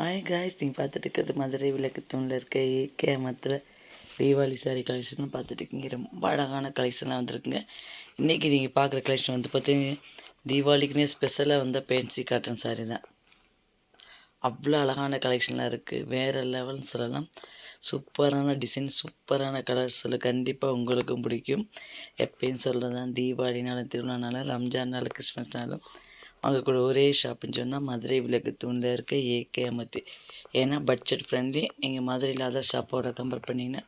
Hi guys நீங்கள் பார்த்துட்டு இருக்கிறது மதுரை விளக்கு தூணில் இருக்க ஏகேமத்தில் தீபாவளி சாரி கலெக்ஷன் தான் பார்த்துட்டு இருக்கீங்க ரொம்ப அழகான கலெக்ஷன்லாம் வந்திருக்குங்க. இன்றைக்கி நீங்கள் பார்க்குற கலெக்ஷன் வந்து பார்த்தீங்கன்னா தீபாவளிக்குனே ஸ்பெஷலாக வந்த பேன்சி காட்டன் சாரி தான். அவ்வளோ அழகான கலெக்ஷன்லாம் இருக்குது வேறு லெவல்னு சொல்லலாம். சூப்பரான டிசைன் சூப்பரான கலர்ஸில் கண்டிப்பாக உங்களுக்கும் பிடிக்கும். எப்பயும் சொல்கிறது தான் தீபாவளினாலும் திருவிழானாலும் ரம்ஜான்னாலும் கிறிஸ்மஸ்னாலும் அது கூட ஒரே ஷாப்புன்னு சொன்னால் மதுரை விளக்கு தூணில் இருக்க ஏகே அமர்த்தி ஏன்னா பட்ஜெட் ஃப்ரெண்ட்லி நீங்கள் மதுரையில் அதர் ஷாப்போட கம்பேர் பண்ணிங்கன்னா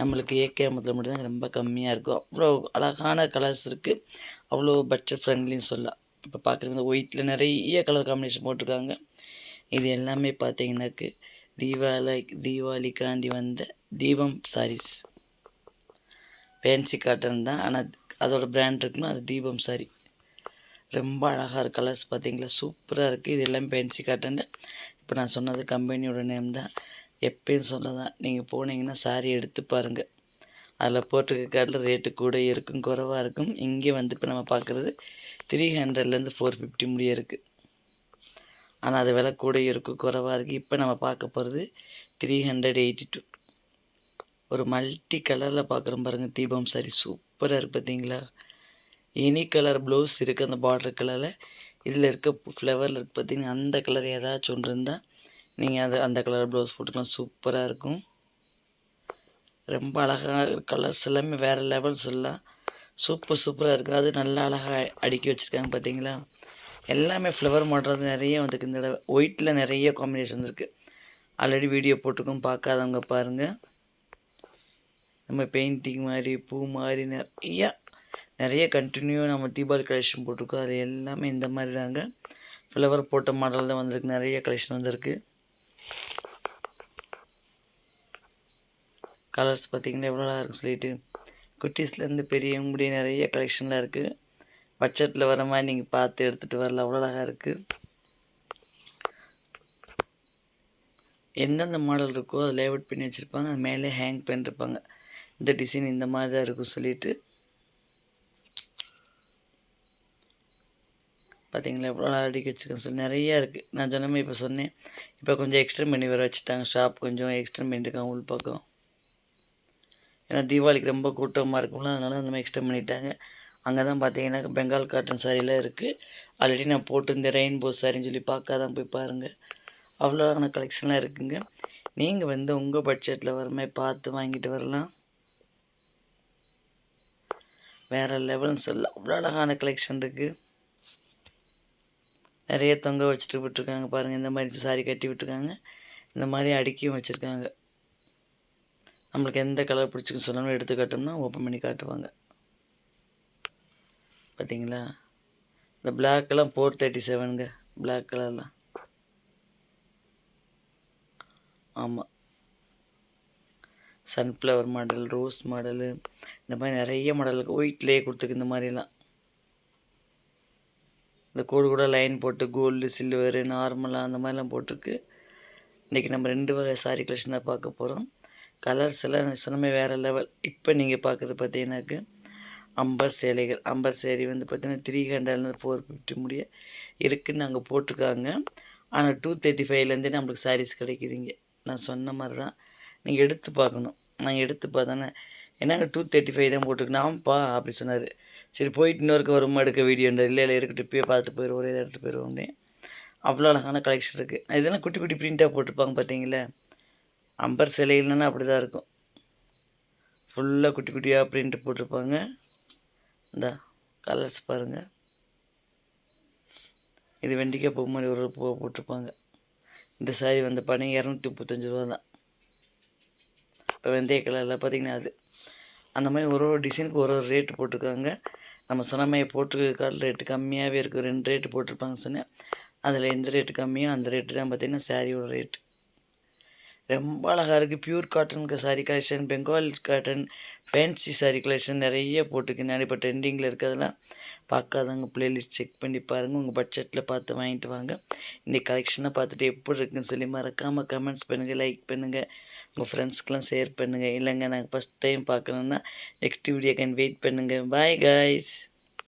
நம்மளுக்கு ஏகே அமத்தில் மட்டும்தான் ரொம்ப கம்மியாக இருக்கும். அவ்வளோ அழகான கலர்ஸ் இருக்குது அவ்வளோ பட்ஜெட் ஃப்ரெண்ட்லின்னு சொல்லலாம். இப்போ பார்க்குறது ஒயிட்டில் நிறைய கலர் காம்பினேஷன் போட்டிருக்காங்க. இது எல்லாமே பார்த்தீங்கன்னாக்கு தீபாவளி தீபாவளிக்காண்டி வந்த தீபம் சாரீஸ் ஃபேன்சி காட்டன் தான். ஆனால் அதோடய பிராண்ட் இருக்குன்னா அது தீபம் சாரீ ரொம்ப அழகாக இருக்குது கலர்ஸ் பார்த்தீங்களா சூப்பராக இருக்குது இது எல்லாம் பென்சி காட்டன் இப்போ நான் சொன்னது கம்பெனியோட நேம் தான். எப்பயும் சொன்னதான் நீங்கள் போனீங்கன்னா சாரி எடுத்து பாருங்கள் அதில் போட்டிருக்க காட்டில் ரேட்டு கூட இருக்கும் குறைவாக இருக்கும். இங்கே வந்து இப்போ நம்ம பார்க்குறது த்ரீ ஹண்ட்ரட்லேருந்து ஃபோர் ஃபிஃப்டி முடிய இருக்குது ஆனால் அது விலை கூட இருக்கும் குறைவாக இருக்குது இப்போ நம்ம பார்க்க போகிறது த்ரீ ஹண்ட்ரட் எயிட்டி டூ ஒரு மல்டி கலரில் பார்க்குறோம் பாருங்கள் தீபம் சாரி சூப்பராக இருக்குது பார்த்தீங்களா எனி கலர் ப்ளவுஸ் இருக்குது அந்த பார்டர் கலரில் இதில் இருக்க ஃப்ளவரில் இருக்குது பார்த்தீங்கன்னா அந்த கலர் ஏதாச்சும் ஒன்று இருந்தால் நீங்கள் அது அந்த கலர் ப்ளவுஸ் போட்டுக்கலாம். சூப்பராக இருக்கும். ரொம்ப அழகாக கலர்ஸ் எல்லாமே வேறு லெவல் சொல்லலாம் சூப்பர் சூப்பராக இருக்குது அது நல்லா அழகாக அடுக்கி வச்சுருக்காங்க பார்த்தீங்களா எல்லாமே ஃப்ளவர் மாடுறது நிறைய வந்துருக்கு. இந்த தடவை ஒயிட்டில் நிறைய காம்பினேஷன் வந்துருக்கு ஆல்ரெடி வீடியோ போட்டிருக்கோம். பார்க்காதவங்க பாருங்கள் நம்ம பெயிண்டிங் மாதிரி பூ மாதிரி நிறையா நிறைய கண்டினியூ நம்ம தீபாவளி கலெக்ஷன் போட்டிருக்கோம். அது எல்லாமே இந்த மாதிரி தாங்க. ஃப்ளவர் போட்ட மாடல் தான் வந்திருக்கு. நிறைய கலெக்ஷன் வந்திருக்கு. கலர்ஸ் பார்த்திங்கன்னா எவ்வளோ இருக்கும் சொல்லிட்டு குட்டீஸ்லேருந்து பெரியவங்களுடைய நிறைய கலெக்ஷன்லாம் இருக்குது பட்ஜெட்டில் வர மாதிரி நீங்கள் பார்த்து எடுத்துகிட்டு வரல அவ்வளோ அழகாக இருக்குது எந்தெந்த மாடல் இருக்கோ அதை லேஅவுட் பண்ணி வச்சுருப்பாங்க. அது மேலே ஹேங் பண்ணிருப்பாங்க. இந்த டிசைன் இந்த மாதிரி தான் இருக்கும் சொல்லிவிட்டு பார்த்தீங்களா எவ்வளோ அடிக்க வச்சுருக்கேன் சொல்லி நிறையா இருக்குது நான் சொன்னமே இப்போ சொன்னேன். இப்போ கொஞ்சம் எக்ஸ்டெண்ட் பண்ணி வர வச்சுட்டாங்க. ஷாப் கொஞ்சம் எக்ஸ்டெண்ட் பண்ணிட்டுருக்காங்க உள் பக்கம். ஏன்னா தீபாவளிக்கு ரொம்ப கூட்டமாக இருக்கும்ல அதனால அந்த மாதிரி எக்ஸ்டெண்ட் பண்ணிட்டாங்க. அங்கே தான் பார்த்தீங்கன்னா பெங்கால் காட்டன் சாரிலாம் இருக்குது ஆல்ரெடி நான் போட்டிருந்தேன். ரெயின்போ சாரின்னு சொல்லி பார்க்காதான் போய் பாருங்கள் அவ்வளோவான கலெக்ஷன்லாம் இருக்குங்க. நீங்கள் வந்து உங்கள் பட்ஜெட்டில் வர மாதிரி பார்த்து வாங்கிட்டு வரலாம். வேறு லெவல்னு சொல்லலாம் அவ்வளோ அழகான கலெக்ஷன் இருக்குது நிறைய தொங்க வச்சுட்டு விட்டுருக்காங்க பாருங்கள் இந்த மாதிரி சாரி கட்டி விட்டுருக்காங்க. இந்த மாதிரி அடுக்கியும் வச்சுருக்காங்க. நம்மளுக்கு எந்த கலர் பிடிச்சிக்கு சொன்னாலும் எடுத்து காட்டோம்னா ஓப்பன் பண்ணி காட்டுவாங்க. பார்த்தீங்களா? இந்த பிளாக்கெல்லாம் ஃபோர் தேர்ட்டி செவனுங்க பிளாக் கலர்லாம் ஆமாம் சன்ஃப்ளவர் மாடல் ரோஸ் மாடலு இந்த மாதிரி நிறைய மாடலுக்கு ஒயிட்லேயே கொடுத்துருக்கு இந்த மாதிரிலாம். இந்த கோடு கூட லைன் போட்டு கோல்டு சில்வரு நார்மலாக அந்த மாதிரிலாம் போட்டிருக்கு. இன்றைக்கி நம்ம ரெண்டு வகை சாரி கலெக்ஷன் தான் பார்க்க போகிறோம் கலர்ஸ் எல்லாம் சொன்னமே வேறு லெவல் இப்போ நீங்கள் பார்க்குறது பார்த்தீங்கன்னாக்கு அம்பர் சேலைகள். அம்பர் சேரீ வந்து பார்த்தீங்கன்னா த்ரீ ஹண்ட்ரட்லேருந்து ஃபோர் ஃபிஃப்டி முடிய இருக்குதுன்னு அங்கே போட்டிருக்காங்க. ஆனால் டூ தேர்ட்டி ஃபைவ்லேருந்தே நம்மளுக்கு சாரீஸ் கிடைக்குதுங்க. நான் சொன்ன மாதிரி தான் நீங்கள் எடுத்து பார்க்கணும். நான் எடுத்து பார்த்தோன்னே என்னங்க டூ தேர்ட்டி ஃபைவ் தான் போட்டிருக்கேன் ஆமாப்பா அப்படி சொன்னார். சரி போயிட்டு இன்னொருக்க வருமா எடுக்க வீடியோன்ற இல்லை இல்லை இருக்கட்டும் இப்பயே பார்த்து போயிடுவோம் ஒரே எடுத்து போயிடுவோம் அவ்வளோ அழகான கலெக்ஷன் இருக்குது இதெல்லாம் குட்டி குட்டி ப்ரிண்ட்டாக போட்டிருப்பாங்க பார்த்தீங்களா? அம்பர் சிலையில்னா அப்படி தான் இருக்கும் ஃபுல்லாக குட்டி குட்டியாக பிரிண்ட் போட்டிருப்பாங்க. இந்த கலர்ஸ் பாருங்கள் இது வெண்டிக்காய் பூ மாதிரி ஒரு பூவை போட்டிருப்பாங்க. இந்த சாரி வந்து பணி இரநூத்தி முப்பத்தஞ்சு ரூபா தான் இப்போ வெந்தய கலரில் பார்த்திங்கன்னா அது. அந்த மாதிரி ஒரு ஒரு டிசைனுக்கு ஒரு ஒரு ரேட்டு போட்டிருக்காங்க. நம்ம சொன்ன மாதிரி போட்டிருக்க ரேட்டு கம்மியாகவே இருக்குது ரெண்டு ரேட்டு போட்டிருப்பாங்க சொன்னேன். அதில் எந்த ரேட்டு கம்மியோ அந்த ரேட்டு தான் பார்த்திங்கன்னா சாரியோட ரேட்டு ரொம்ப அழகாக இருக்குது pure காட்டனுக்கு sari collection Bengal cotton fancy sari collection நிறைய போட்டிருக்கு. நிறைய இப்போ ட்ரெண்டிங்கில் இருக்கிறதெல்லாம் பார்க்காதவங்க பிளேலிஸ்ட் செக் பண்ணி பாருங்கள் உங்கள் பட்ஜெட்டில் பார்த்து வாங்கிட்டு வாங்க. இந்த கலெக்ஷனை பார்த்துட்டு எப்படி இருக்குன்னு சொல்லி மறக்காமல் கமெண்ட்ஸ் பண்ணுங்கள் லைக் பண்ணுங்கள் உங்கள் ஃப்ரெண்ட்ஸ்க்கெலாம் ஷேர் பண்ணுங்கள் இல்லைங்க நாங்கள் ஃபஸ்ட் டைம் பார்க்குறோன்னா நெக்ஸ்ட் வீடியோ கேன் வெயிட் பண்ணுங்கள் பாய் காய்ஸ்